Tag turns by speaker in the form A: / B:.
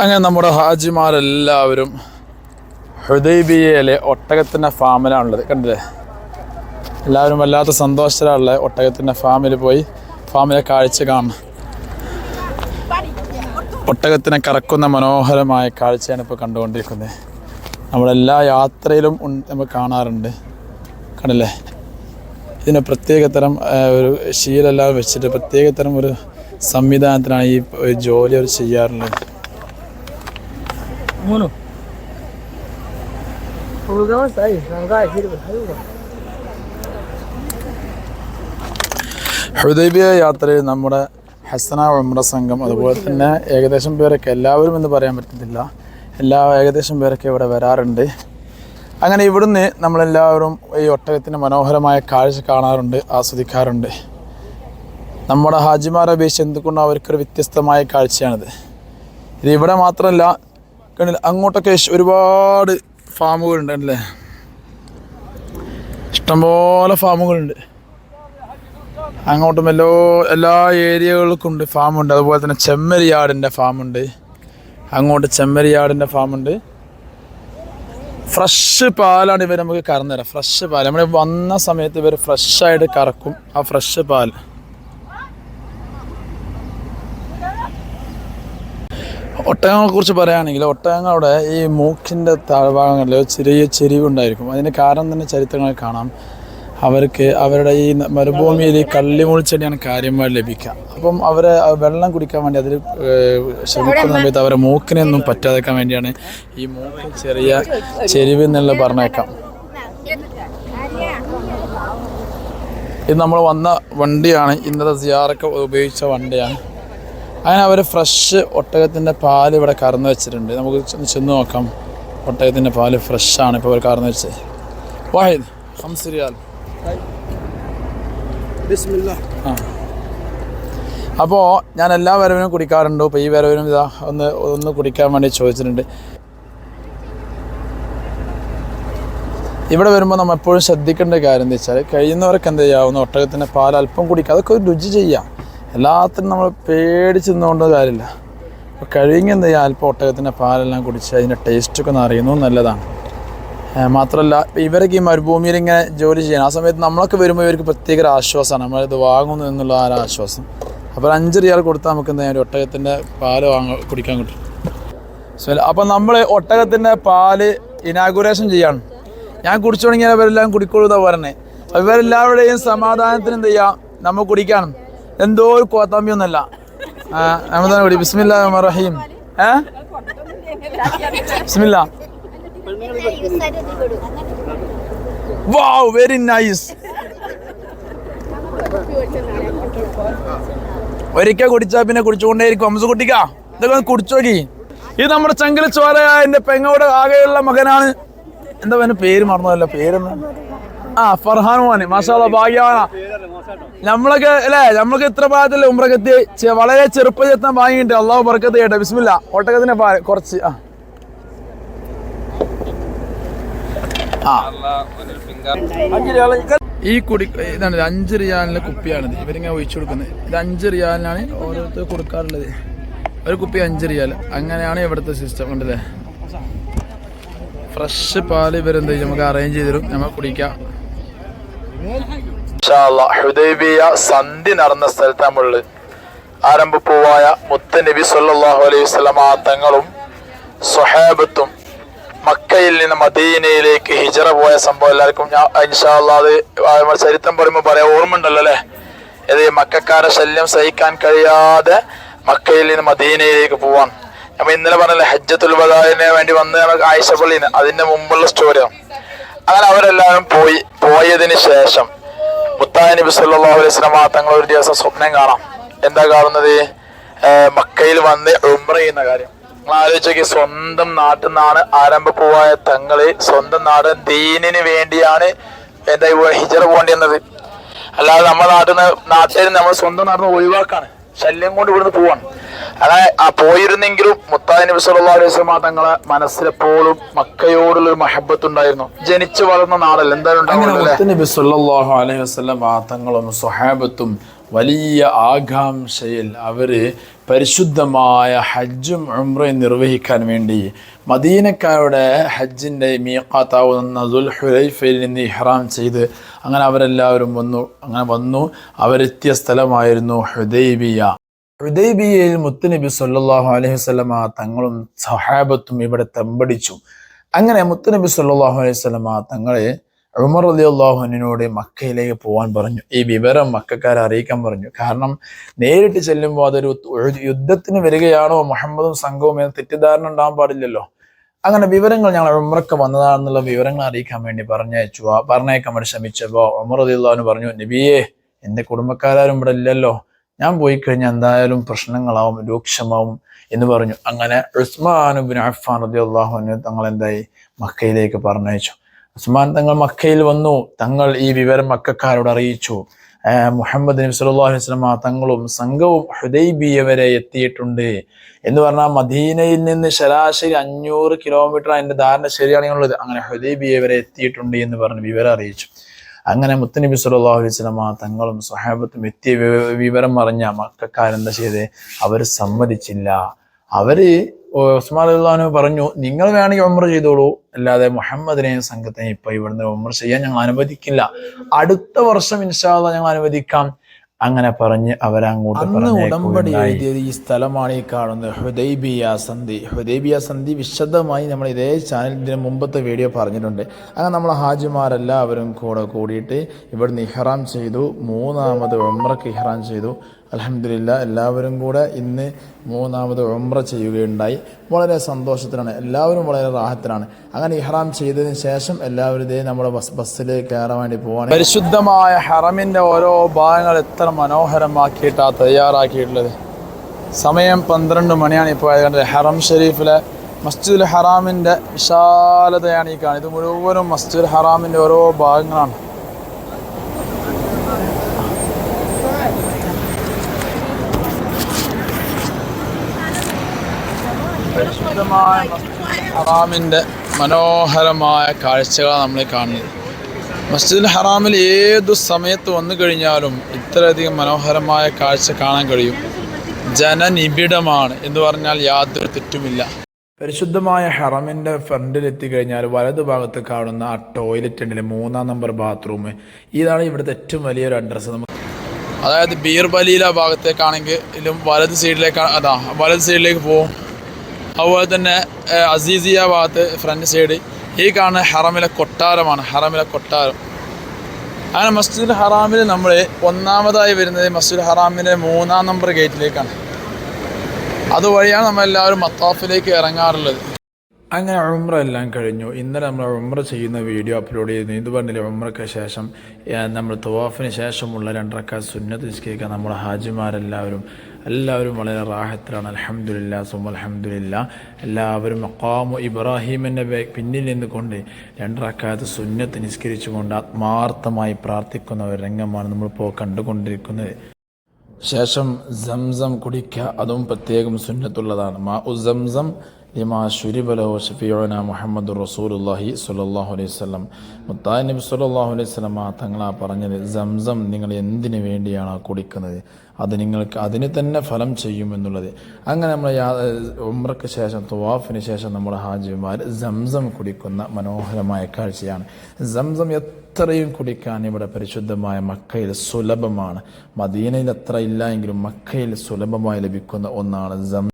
A: അങ്ങനെ നമ്മുടെ ഹാജിമാരെല്ലാവരും ഹൃദയബിയയിലെ ഒട്ടകത്തിന്റെ ഫാമിലാണുള്ളത് കണ്ടില്ലേ? എല്ലാവരും വല്ലാത്ത സന്തോഷത്തിലാണുള്ളത് ഒട്ടകത്തിന്റെ ഫാമിൽ പോയി ഫാമിലെ കാഴ്ച കാണണം ഒട്ടകത്തിനെ കറക്കുന്ന മനോഹരമായ കാഴ്ചയാണ് ഇപ്പോൾ കണ്ടുകൊണ്ടിരിക്കുന്നത്. നമ്മളെല്ലാ യാത്രയിലും നമ്മൾ കാണാറുണ്ട്. കണ്ടില്ലേ? ഇതിന് പ്രത്യേകതരം തരം ഒരു ശീലെല്ലാം വെച്ചിട്ട് പ്രത്യേകതരം ഒരു സംവിധാനത്തിനാണ് ഈ ജോലി അവർ ചെയ്യാറുള്ളത്.
B: Mono. Colocamos aí, jangar aqui, aí,
A: Hudaibiya യാത്രയിൽ നമ്മുടെ ഹസന ഉമ്ര സംഘം അതുപോലെ തന്നെ ഏകദേശം പേരൊക്കെ എല്ലാവരും എന്ന് പറയാൻ പറ്റത്തില്ല. എല്ലാ ഏകദേശം പേരൊക്കെ ഇവിടെ വരാറുണ്ട്. അങ്ങനെ ഇവിടുന്ന് നമ്മളെല്ലാവരും ഈ ഒട്ടകത്തിന്റെ മനോഹരമായ കാഴ്ച കാണാറുണ്ട് ആസ്വദിക്കാറുണ്ട്. നമ്മുടെ ഹാജിമാരെ അപേക്ഷിച്ച് എന്തുകൊണ്ടും അവർക്കൊരു വ്യത്യസ്തമായ കാഴ്ചയാണിത്. ഇത് ഇവിടെ മാത്രമല്ല കണ്ടില്ല. അങ്ങോട്ടൊക്കെ ഒരുപാട് ഫാമുകളുണ്ട് അല്ലേ ഇഷ്ടംപോലെ ഫാമുകളുണ്ട്. അങ്ങോട്ടും എല്ലോ എല്ലാ ഏരിയകൾക്കും ഉണ്ട് ഫാമുണ്ട്. അതുപോലെ തന്നെ ചെമ്മരിയാടിന്റെ ഫാമുണ്ട്. അങ്ങോട്ട് ചെമ്മരിയാടിന്റെ ഫാമുണ്ട്. ഫ്രഷ് പാലാണ് ഇവർ നമുക്ക് കറന്നു തരാം. ഫ്രഷ് പാൽ നമ്മൾ വന്ന സമയത്ത് ഇവർ ഫ്രഷായിട്ട് കറക്കും ആ ഫ്രഷ് പാൽ ഒട്ടകങ്ങളെ കുറിച്ച് പറയുകയാണെങ്കിൽ അവിടെ ഈ മൂക്കിന്റെ താഴ്ഭാഗങ്ങളിൽ ചെറിയ ചെരിവുണ്ടായിരിക്കും. അതിന് കാരണം തന്നെ ചരിത്രങ്ങൾ കാണാം. അവർക്ക് അവരുടെ ഈ മരുഭൂമിയിൽ ഈ കള്ളിമുൾച്ചെടിയാണ് കാര്യമായി ലഭിക്കുക. അപ്പം അവരെ വെള്ളം കുടിക്കാൻ വേണ്ടി അതിൽ ശ്രമിക്കുന്ന സമയത്ത് അവരെ മൂക്കിനൊന്നും പറ്റാതെക്കാൻ വേണ്ടിയാണ് ഈ മൂക്ക് ചെറിയ ചെരിവ് എന്നുള്ള പറഞ്ഞേക്കാം. ഇത് നമ്മൾ വന്ന വണ്ടിയാണ്. ഇന്നത്തെ സിയാറൊക്കെ ഉപയോഗിച്ച വണ്ടിയാണ്. അങ്ങനെ അവർ ഫ്രഷ് ഒട്ടകത്തിന്റെ പാൽ ഇവിടെ കറന്ന് വെച്ചിട്ടുണ്ട്. നമുക്ക് ചെന്ന് നോക്കാം. ഒട്ടകത്തിന്റെ പാൽ ഫ്രഷാണ് ഇപ്പോൾ അവർ കറന്ന് വെച്ചത് വാഹിദ് ഹംസരിയാൽ ആ. അപ്പോൾ ഞാൻ എല്ലാ വരവിനും കുടിക്കാറുണ്ട്. ഇപ്പോൾ ഈ വരവിനും ഇതാ ഒന്ന് ഒന്ന് കുടിക്കാൻ വേണ്ടി ചോദിച്ചിട്ടുണ്ട്. ഇവിടെ വരുമ്പോൾ നമ്മൾ എപ്പോഴും ശ്രദ്ധിക്കേണ്ട കാര്യം എന്താ വെച്ചാൽ കഴിയുന്നവർക്ക് എന്ത് ചെയ്യാവുന്ന ഒട്ടകത്തിന്റെ പാൽ അല്പം കുടിക്കുക. അതൊക്കെ ഒരു രുചി ചെയ്യാം. എല്ലാത്തിനും നമ്മൾ പേടിച്ച് നിന്നുകൊണ്ട് കാര്യമില്ല. അപ്പോൾ കഴിഞ്ഞ എന്താ ചെയ്യുക അല്പം ഒട്ടകത്തിന്റെ പാലെല്ലാം കുടിച്ച് അതിന്റെ ടേസ്റ്റൊക്കെ ഒന്ന് അറിയുന്നു. നല്ലതാണ്. മാത്രമല്ല ഇവരൊക്കെ ഈ മരുഭൂമിയിൽ ഇങ്ങനെ ജോലി ചെയ്യണം. ആ സമയത്ത് നമ്മളൊക്കെ വരുമ്പോൾ ഇവർക്ക് പ്രത്യേക ഒരു ആശ്വാസമാണ്. നമ്മളിത് വാങ്ങുന്നു എന്നുള്ള ആ ഒരു ആശ്വാസം. അപ്പോൾ അഞ്ച് റിയാൽ കൊടുത്താൽ നമുക്ക് എന്താ ഒരു ഒട്ടകത്തിന്റെ പാൽ വാങ്ങ കുടിക്കാൻ കിട്ടും. സോ അപ്പം നമ്മൾ ഒട്ടകത്തിന്റെ പാൽ ഇനാഗുറേഷൻ ചെയ്യാണ്. ഞാൻ കുടിച്ചു തുടങ്ങിയാൽ ഇവരെല്ലാം കുടിക്കുള്ളൂ പറഞ്ഞേ അപ്പോൾ ഇവരെല്ലാവരുടെയും സമാധാനത്തിന് എന്ത് ചെയ്യാം? നമ്മൾ കുടിക്കണം എന്തോ ഒരു കോത്താമ്പി ഒന്നല്ല കുടി. റഹീം. Very nice. ഒരിക്കൽ കുടിച്ചാ പിന്നെ കുടിച്ചുകൊണ്ടേയിരിക്കും. അംസു കുട്ടിക്കാ ഇതൊക്കെ കുടിച്ചു നോക്കി. ഇത് നമ്മുടെ ചങ്കല ചോരയ എന്റെ പെങ്ങയുടെ ആകെയുള്ള മകനാണ്. എന്താ പേര് മറന്നതല്ല പേരെന്ന് ആ ഫർഹാൻ മോനെ മാഷാല്ല ഭാഗ്യവാന. നമ്മളൊക്കെ അല്ലേ നമ്മൾക്ക് ഇത്ര പാകത്തിൽ ഉമ്രകത്തി വളരെ ചെറുപ്പം എത്താൻ വാങ്ങിയിട്ട് അള്ളാഹു ബർക്കത്ത് കേട്ടെ ബിസ്മില്ല. ഒട്ടകത്തിന്റെ കുറച്ച് ആ. ഈ കുടി ഇതാണ് അഞ്ച് റിയാലിന്റെ കുപ്പിയാണിത്. ഇവരിങ്ങനെ ഒഴിച്ചു കൊടുക്കുന്നത്. ഇത് അഞ്ച് റിയാലിനാണ് ഓരോരുത്തർ കൊടുക്കാറുള്ളത്. ഒരു കുപ്പി അഞ്ച് റിയാൽ അങ്ങനെയാണ് ഇവിടുത്തെ സിസ്റ്റം ഉണ്ടല്ലേ? ഫ്രഷ് പാൽ ഇവരെന്ത് നമുക്ക് അറേഞ്ച് ചെയ്ത് തരും. നമ്മൾ കുടിക്കാം. ഹുദൈബിയ സന്ധി നടന്ന സ്ഥലത്ത് ആരംഭ ആരംഭപ്പൂവായ മുത്ത നബി സല്ലല്ലാഹു അലൈഹി വസല്ലമ തങ്ങളും സ്വഹാബത്തും മക്കയിൽ നിന്ന് മദീനയിലേക്ക് ഹിജറ പോയ സംഭവം എല്ലാവർക്കും ഞാൻ അത് ചരിത്രം പറയുമ്പോൾ പറയാൻ ഓർമ്മ ഉണ്ടല്ലോ അല്ലേ? ഇത് മക്കാരെ ശല്യം സഹിക്കാൻ കഴിയാതെ മക്കയിൽ നിന്ന് മദീനയിലേക്ക് പോവാൻ നമ്മൾ ഇന്നലെ പറഞ്ഞല്ലേ ഹജ്ജത്തുൽ വദാലിന് വേണ്ടി വന്ന് ആയിഷ പള്ളിന് അതിന്റെ മുമ്പുള്ള സ്റ്റോറിയാണ്. അങ്ങനെ അവരെല്ലാവരും പോയി പോയതിനു ശേഷം മുത്തായ നബി സല്ലല്ലാഹു അലൈഹി സ്വലമ തങ്ങൾ ഒരു ദിവസം സ്വപ്നം കാണാം. എന്താ കാണുന്നത്? മക്കയിൽ വന്ന് ഉമ്ര ചെയ്യുന്ന കാര്യം. നിങ്ങൾ ആലോചിച്ചോക്കി സ്വന്തം നാട്ടിൽ നിന്നാണ് ആരംഭ പോവായ തങ്ങൾ സ്വന്തം നാട് ദീനിന് വേണ്ടിയാണ് എന്താ ഹിജറ പോകേണ്ടി വന്നത് അല്ലാതെ നമ്മുടെ നാട്ടിൽ നിന്ന് നാട്ടിൽ നമ്മൾ സ്വന്തം നാട്ടിൽ നിന്ന് ഒഴിവാക്കാണ്. ശല്യം കൊണ്ട് ഇവിടുന്ന് പോവാണ്. അങ്ങനെ ആ പോയിരുന്നെങ്കിലും മുത്താനി നബി സല്ലല്ലാഹു അലൈഹി വസല്ലമ തങ്ങളെ മനസ്സിലെപ്പോഴും മക്കയോടുള്ള ഒരു മഹബത്ത് ഉണ്ടായിരുന്നു ജനിച്ചു വളർന്ന നാടല്ല? എന്തായാലും അലൈഹി തങ്ങളും സ്വഹാബത്തും വലിയ ആകാംക്ഷയിൽ അവർ പരിശുദ്ധമായ ഹജ്ജും ഉംറയും നിർവഹിക്കാൻ വേണ്ടി മദീനക്കാരുടെ ഹജ്ജിന്റെ മീഖാത്താവുന്ന ദുൽ ഹുലൈഫയിൽ നിന്ന് ഇഹ്റാം ചെയ്ത് അങ്ങനെ അവരെല്ലാവരും വന്നു. അങ്ങനെ വന്നു. അവരെത്തിയ സ്ഥലമായിരുന്നു ഹുദൈബിയ. ഹുദൈബിയയിൽ മുത്തുനബി സല്ലാഹു അലൈഹി വസല്ലമ തങ്ങളും സഹാബത്തും ഇവിടെ തമ്പടിച്ചു. അങ്ങനെ മുത്തുനബി സല്ലാഹു അലൈഹി വസല്ലമ തങ്ങളെ ഉമർ അലി അള്ളാഹുനോട് മക്കയിലേക്ക് പോകാൻ പറഞ്ഞു. ഈ വിവരം മക്കാരെ അറിയിക്കാൻ പറഞ്ഞു. കാരണം നേരിട്ട് ചെല്ലുമ്പോൾ അതൊരു യുദ്ധത്തിന് വരികയാണോ മുഹമ്മദും സംഘവും എന്ന തെറ്റിദ്ധാരണ ഉണ്ടാകാൻ പാടില്ലല്ലോ. അങ്ങനെ വിവരങ്ങൾ ഞങ്ങൾ ഉമ്രക്ക് വന്നതാണെന്നുള്ള വിവരങ്ങൾ അറിയിക്കാൻ വേണ്ടി പറഞ്ഞയച്ചു. പറഞ്ഞേക്കാൻ വേണ്ടി ശ്രമിച്ചപ്പോൾ ഉമർ അലി അള്ളാഹുന് പറഞ്ഞു നബിയേ എന്റെ കുടുംബക്കാരും ഇവിടെ ഇല്ലല്ലോ. ഞാൻ പോയി കഴിഞ്ഞാൽ എന്തായാലും പ്രശ്നങ്ങളാവും രൂക്ഷമാവും എന്ന് പറഞ്ഞു. അങ്ങനെ ഉസ്മാനുബിൻ അഫ്ഫാൻ റതി അള്ളാഹുവിന് തങ്ങൾ എന്തായി മക്കയിലേക്ക് പറഞ്ഞയച്ചു. ഉസ്മാൻ തങ്ങൾ മക്കയിൽ വന്നു. തങ്ങൾ ഈ വിവരം മക്കാരോട് അറിയിച്ചു. മുഹമ്മദ് നബി സല്ലല്ലാഹു അലൈഹി തങ്ങളും സംഘവും ഹുദൈബിയ വരെ എത്തിയിട്ടുണ്ട് എന്ന് പറഞ്ഞാൽ മദീനയിൽ നിന്ന് ശരാശരി അഞ്ഞൂറ് കിലോമീറ്റർ അതിന്റെ ധാരണ ശരിയാണെന്നുള്ളത് അങ്ങനെ ഹുദൈബിയ വരെ എത്തിയിട്ടുണ്ട് എന്ന് പറഞ്ഞ് വിവരം അറിയിച്ചു. അങ്ങനെ മുത്തനബി സല്ലല്ലാഹു അലൈഹി വസല്ലമ തങ്ങളും സ്വഹാബത്തും എത്തിയ വിവരം അറിഞ്ഞ മക്കാരെന്താ ചെയ്ത്? അവർ സമ്മതിച്ചില്ല. അവർ ഉസ്മാൻ അള്ളഹാനു പറഞ്ഞു നിങ്ങൾ വേണമെങ്കിൽ ഉമ്ര ചെയ്തോളൂ. അല്ലാതെ മുഹമ്മദിനെയും സംഘത്തെയും ഇപ്പൊ ഇവിടുന്ന് ഉമ്ര ചെയ്യാൻ ഞങ്ങൾ അനുവദിക്കില്ല. അടുത്ത വർഷം ഇൻഷാല്ല ഞങ്ങൾ അനുവദിക്കാം. അങ്ങനെ പറഞ്ഞ് അവരങ്ങോട്ട് അന്ന് ഉടമ്പടി എഴുതിയത് ഈ സ്ഥലമാണ് ഈ കാണുന്നത്. ഹുദൈബിയ സന്ധി. ഹുദൈബിയ സന്ധി വിശദമായി നമ്മൾ ഇതേ ചാനൽ ഇതിന് മുമ്പത്തെ വീഡിയോ പറഞ്ഞിട്ടുണ്ട്. അങ്ങനെ നമ്മൾ ഹാജിമാരെല്ലാവരും കൂടെ കൂടിയിട്ട് ഇവിടുന്ന് നിഹ്റാം ചെയ്തു. മൂന്നാമത് ഉംറക്ക് ഇഹ്റാം ചെയ്തു. അലഹമില്ല എല്ലാവരും കൂടെ ഇന്ന് മൂന്നാമത് ഉംറ ചെയ്യുകയുണ്ടായി. വളരെ സന്തോഷത്തിലാണ് എല്ലാവരും വളരെ റാഹത്തിലാണ്. അങ്ങനെ ഇഹ്റാം ചെയ്തതിന് ശേഷം എല്ലാവരും ഇതേ നമ്മുടെ ബസ് ബസ്സിലേക്ക് കയറാൻ വേണ്ടി പോവാണ്. പരിശുദ്ധമായ ഹറമിന്റെ ഓരോ ഭാഗങ്ങൾ എത്ര മനോഹരമാക്കിയിട്ടാണ് തയ്യാറാക്കിയിട്ടുള്ളത്. സമയം പന്ത്രണ്ട് മണിയാണ് ഇപ്പോൾ ആയതുകൊണ്ട് ഹറം ഷെരീഫിലെ മസ്ജിദുൽ ഹറാമിന്റെ വിശാലതയാണ് ഈ കാണുന്നത്. ഇത് മുഴുവനും മസ്ജിദുൽ ഹറാമിന്റെ ഓരോ ഭാഗങ്ങളാണ്. പരിശുദ്ധമായ ഹറാമിന്റെ മനോഹരമായ കാഴ്ചകൾ നമ്മൾ കാണുന്നത്. മസ്ജിദുൽ ഹറാമിൽ ഏതു സമയത്ത് വന്നു കഴിഞ്ഞാലും ഇത്രയധികം മനോഹരമായ കാഴ്ച കാണാൻ കഴിയും. ജനനിബിഡമാണ് എന്ന് പറഞ്ഞാൽ യാതൊരു തെറ്റുമില്ല. പരിശുദ്ധമായ ഹറമിന്റെ ഫ്രണ്ടിൽ എത്തിക്കഴിഞ്ഞാൽ വലതു ഭാഗത്ത് കാണുന്ന ആ ടോയ്ലറ്റ് ഉണ്ടല്ലേ മൂന്നാം നമ്പർ ബാത്റൂം. ഇതാണ് ഇവിടുത്തെ ഏറ്റവും വലിയൊരു അഡ്രസ്സ്. നമുക്ക് അതായത് ബീർബലീല ഭാഗത്തേക്കാണെങ്കിലും വലത് സൈഡിലേക്കാണ് അതാ വലത് സൈഡിലേക്ക് പോകും അതുപോലെ തന്നെ അസീസിയ ഭാഗത്ത് ഫ്രണ്ട് സൈഡ് ഈ കാണുന്ന ഹറമിലെ കൊട്ടാരമാണ് ഹറമിലെ കൊട്ടാരം. അങ്ങനെ മസ്ജിദുൽ ഹറാമിൽ നമ്മൾ ഒന്നാമതായി വരുന്നത് മസ്ജിദുൽ ഹറാമിന്റെ മൂന്നാം നമ്പർ ഗേറ്റിലേക്കാണ് അതുവഴിയാണ് നമ്മളെല്ലാവരും മത്താഫിലേക്ക് ഇറങ്ങാറുള്ളത്. അങ്ങനെ ഉമ്ര എല്ലാം കഴിഞ്ഞു. ഇന്നലെ നമ്മൾ ഉമ്ര ചെയ്യുന്ന വീഡിയോ അപ്ലോഡ് ചെയ്യുന്നു ഇത് പറഞ്ഞില്ല ഉമ്രയ്ക്ക് ശേഷം നമ്മൾ തവാഫിന് ശേഷമുള്ള രണ്ടരക്കാർ സുന്നത്ത് നിസ്കരിക്കാൻ നമ്മൾ ഹാജിമാരെല്ലാവരും എല്ലാവരും വളരെ റാഹത്തിലാണ്. അലഹമുല്ല സുമ അലഹമുല്ല എല്ലാവരും മക്കാമു ഇബ്രാഹിമിന്റെ പിന്നിൽ നിന്നുകൊണ്ട് രണ്ടറക്കാലത്ത് സുന്നത്ത് നിസ്കരിച്ചുകൊണ്ട് ആത്മാർത്ഥമായി പ്രാർത്ഥിക്കുന്ന ഒരു രംഗമാണ് നമ്മളിപ്പോൾ കണ്ടുകൊണ്ടിരിക്കുന്നത്. ശേഷം സംസം കുടിക്കുക അതും പ്രത്യേകം സുന്നത്തുള്ളതാണ്. മാ ഉ സംസം ലിമാ ശുരിബലോ ഷഫിയോന മുഹമ്മദ് റസൂലുല്ലാഹി സ്വല്ലല്ലാഹു അലൈഹി വസല്ലം മുത്തായ നബി സ്വല്ലല്ലാഹു അലൈഹി സ്വലമ തങ്ങളാ പറഞ്ഞത് സംസം നിങ്ങൾ എന്തിനു വേണ്ടിയാണ് കുടിക്കുന്നത്? അത് നിങ്ങൾക്ക് അതിന് തന്നെ ഫലം ചെയ്യുമെന്നുള്ളത് അങ്ങനെ നമ്മൾ ഉമ്രക്ക് ശേഷം തുവാഫിന് ശേഷം നമ്മുടെ ഹാജിമാർ സംസം കുടിക്കുന്ന മനോഹരമായ കാഴ്ചയാണ്. സംസം എത്രയും കുടിക്കാൻ ഇവിടെ പരിശുദ്ധമായ മക്കയിൽ സുലഭമാണ്. മദീനയിൽ അത്ര ഇല്ല എങ്കിലും മക്കയിൽ സുലഭമായി ലഭിക്കുന്ന ഒന്നാണ് സം